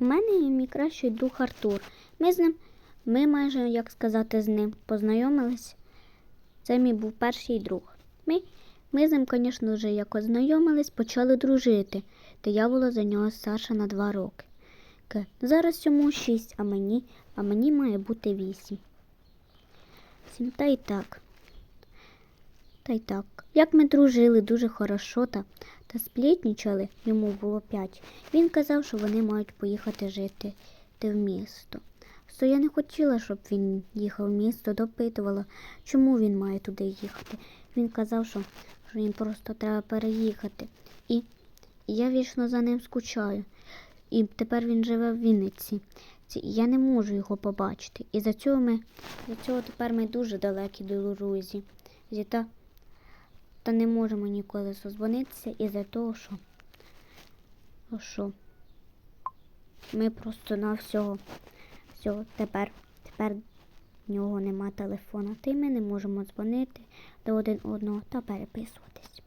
У мене є мій кращий друг Артур. Ми з ним, ми майже, як сказати, з ним познайомились. Це мій був перший друг. Ми, ми з ним, звісно, вже як ознайомились, почали дружити. Та я була за нього старша на два роки. Зараз йому шість, а мені, а мені має бути вісім. Сім, та й так. Та й так. Як ми дружили дуже хорошо та, та сплітнічали, йому було п'ять. Він казав, що вони мають поїхати жити в місто. То я не хотіла, щоб він їхав в місто, допитувала, чому він має туди їхати. Він казав, що, що їм просто треба переїхати. І, і я вічно за ним скучаю. І тепер він живе в Вінниці. Я не можу його побачити. І за цього ми за цього тепер ми дуже далекі до друзі. Зіта та не можемо ніколи созвонитися із-за того, що, що ми просто на всього, всього тепер, тепер в нього нема телефона, та й ми не можемо дзвонити до один одного та переписуватись.